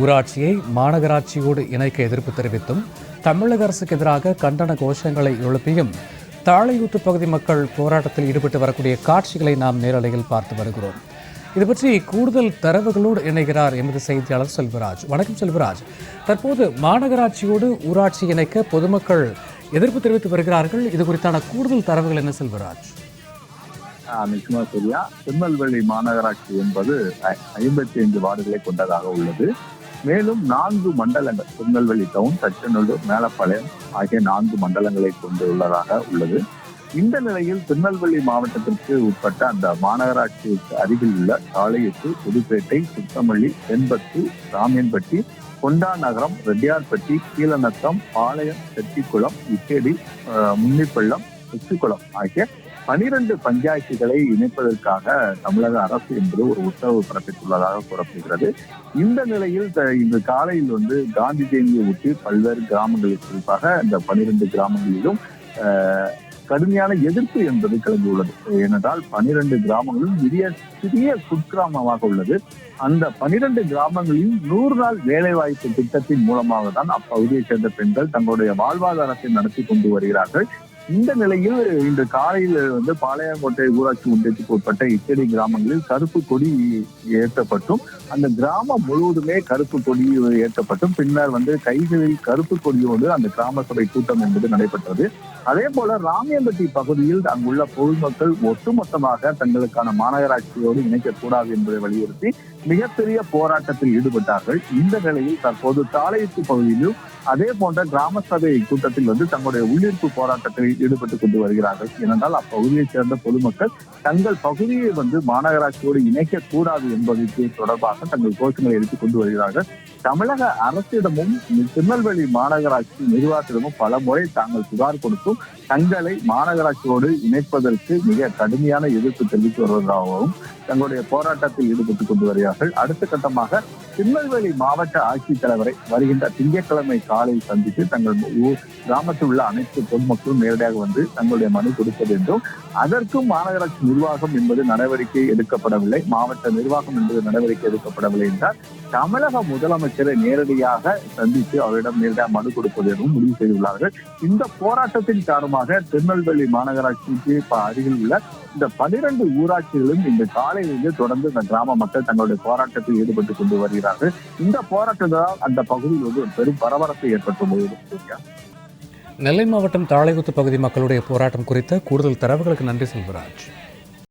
ஊராட்சியை மாநகராட்சியோடு இணைக்க எதிர்ப்பு தெரிவித்தும் தமிழக அரசுக்கு எதிராக கண்டன கோஷங்களை எழுப்பியும் தாழையூத்து பகுதி மக்கள் போராட்டத்தில் ஈடுபட்டு வரக்கூடிய காட்சிகளை நாம் நேரலையில் பார்த்து வருகிறோம். இது பற்றி கூடுதல் தரவுகளோடு இணைகிறார் எமது செய்தியாளர் செல்வராஜ். வணக்கம் செல்வராஜ். தற்போது மாநகராட்சியோடு ஊராட்சி இணைக்க பொதுமக்கள் எதிர்ப்பு தெரிவித்து வருகிறார்கள். இது குறித்தான கூடுதல் தரவுகள் என்ன செல்வராஜ்? ஆஹ் நிச்சயமா சரியா. திருநெல்வேலி மாநகராட்சி என்பது ஐம்பத்தி ஐந்து வார்டுகளை கொண்டதாக உள்ளது. மேலும் நான்கு மண்டலங்கள் திருநெல்வேலி டவுன் தச்சநல்லூர் மேலப்பாளையம் ஆகிய நான்கு மண்டலங்களை கொண்டுள்ளதாக உள்ளது. இந்த நிலையில் திருநெல்வேலி மாவட்டத்திற்கு உட்பட்ட அந்த மாநகராட்சிக்கு அருகில் உள்ள சாலையத்து புதுப்பேட்டை சுத்தமல்லி தென்பத்து ராமியன்பட்டி கொண்டா நகரம் ரெட்டியார்பட்டி கீழநத்தம் பாளையம் செட்டிக்குளம் இக்கேடி முன்னிப்பள்ளம் உச்சிக்குளம் ஆகிய பனிரெண்டு பஞ்சாயத்துகளை இணைப்பதற்காக தமிழக அரசு என்பது ஒரு உத்தரவு பிறப்பித்துள்ளதாக கூறப்படுகிறது. இந்த நிலையில் த- இன்று காலையில் வந்து காந்தி ஜெயந்தியை ஒட்டி பல்வேறு கிராமங்களில் குறிப்பாக இந்த பனிரெண்டு கிராமங்களிலும் ஆஹ், கடுமையான எதிர்ப்பு என்பது கிளம்பியுள்ளது. ஏனென்றால் பனிரெண்டு கிராமங்களும் சிறிய சிறிய குட்கிராமமாக உள்ளது. அந்த பனிரெண்டு கிராமங்களில் நூறு நாள் வேலைவாய்ப்பு திட்டத்தின் மூலமாக தான் அப்பகுதியைச் சேர்ந்த பெண்கள் தங்களுடைய வாழ்வாதாரத்தை நடத்தி கொண்டு வருகிறார்கள். இந்த நிலையில் இன்று காலையில் வந்து பாளையங்கோட்டை ஊராட்சி ஒன்றியத்துக்கு உட்பட்ட இச்சடி கிராமங்களில் கருப்பு கொடி ஏற்றப்பட்டும். அந்த கிராமம் முழுவதுமே கருப்பு கொடி ஏற்றப்பட்டும். பின்னர் வந்து கைகளில் கருப்பு கொடியோடு அந்த கிராம சபை கூட்டம் என்பது நடைபெற்றது. அதே போல ராமியம்பட்டி பகுதியில் அங்குள்ள பொதுமக்கள் ஒட்டுமொத்தமாக தங்களுக்கான மாநகராட்சியோடு இணைக்கக்கூடாது என்பதை வலியுறுத்தி மிகப்பெரிய போராட்டத்தில் ஈடுபட்டார்கள். இந்த நிலையில் தற்போது தாளையத்து பகுதியிலும் அதே போன்ற கிராம சபை கூட்டத்தில் வந்து தங்களுடைய உள்ளிருப்பு போராட்டத்தில் ஈடுபட்டு கொண்டு வருகிறார்கள். ஏனென்றால் அப்பகுதியைச் சேர்ந்த பொதுமக்கள் தங்கள் பகுதியை வந்து மாநகராட்சியோடு இணைக்க கூடாது தொடர்பாக தங்கள் கோஷங்களை எடுத்துக் கொண்டு வருகிறார்கள். தமிழக அரசிடமும் திருநெல்வேலி மாநகராட்சி நிர்வாகத்திடமும் பல முறை தாங்கள் புகார் கொடுத்தும் தங்களை மாநகராட்சியோடு இணைப்பதற்கு மிக கடுமையான எதிர்ப்பு தெரிவித்து வருவதாகவும் தங்களுடைய போராட்டத்தில் ஈடுபட்டுக் கொண்டு வருகிறார்கள். அடுத்த கட்டமாக திருநெல்வேலி மாவட்ட ஆட்சித்தலைவரை வருகின்ற திங்கட்கிழமை காலை சந்தித்து தங்கள் ஊர் கிராமத்தில் உள்ள அனைத்து பொதுமக்களும் நேரடியாக வந்து தங்களுடைய மனு கொடுக்க வேண்டும். அதற்கும் மாநகராட்சி நிர்வாகம் என்பது நடவடிக்கை எடுக்கப்படவில்லை. மாவட்ட நிர்வாகம் என்பது நடவடிக்கை எடுக்கப்படவில்லை என்றால் தமிழக முதலமைச்சரை நேரடியாக சந்தித்து அவரிடம் நேரடியாக மனு கொடுப்பது எனவும் முடிவு செய்துள்ளார்கள். இந்த போராட்டத்தின் காரணமாக திருநெல்வேலி மாநகராட்சிக்கு அருகில் உள்ள இந்த பனிரெண்டு ஊராட்சிகளும் இந்த காலையிலிருந்து தொடர்ந்து இந்த கிராம மக்கள் தங்களுடைய போராட்டத்தில் ஈடுபட்டுக் கொண்டு வருகிறார்கள் இந்த போராட்டத்தால் அந்த பகுதியில் வந்து ஒரு பெரும் பரபரப்பு ஏற்பட்டுள்ளது நெல்லை மாவட்டம் தாளைகுத்து பகுதி மக்களுடைய போராட்டம் குறித்த கூடுதல் தரவுகளுக்கு நன்றி செல்வராஜ்.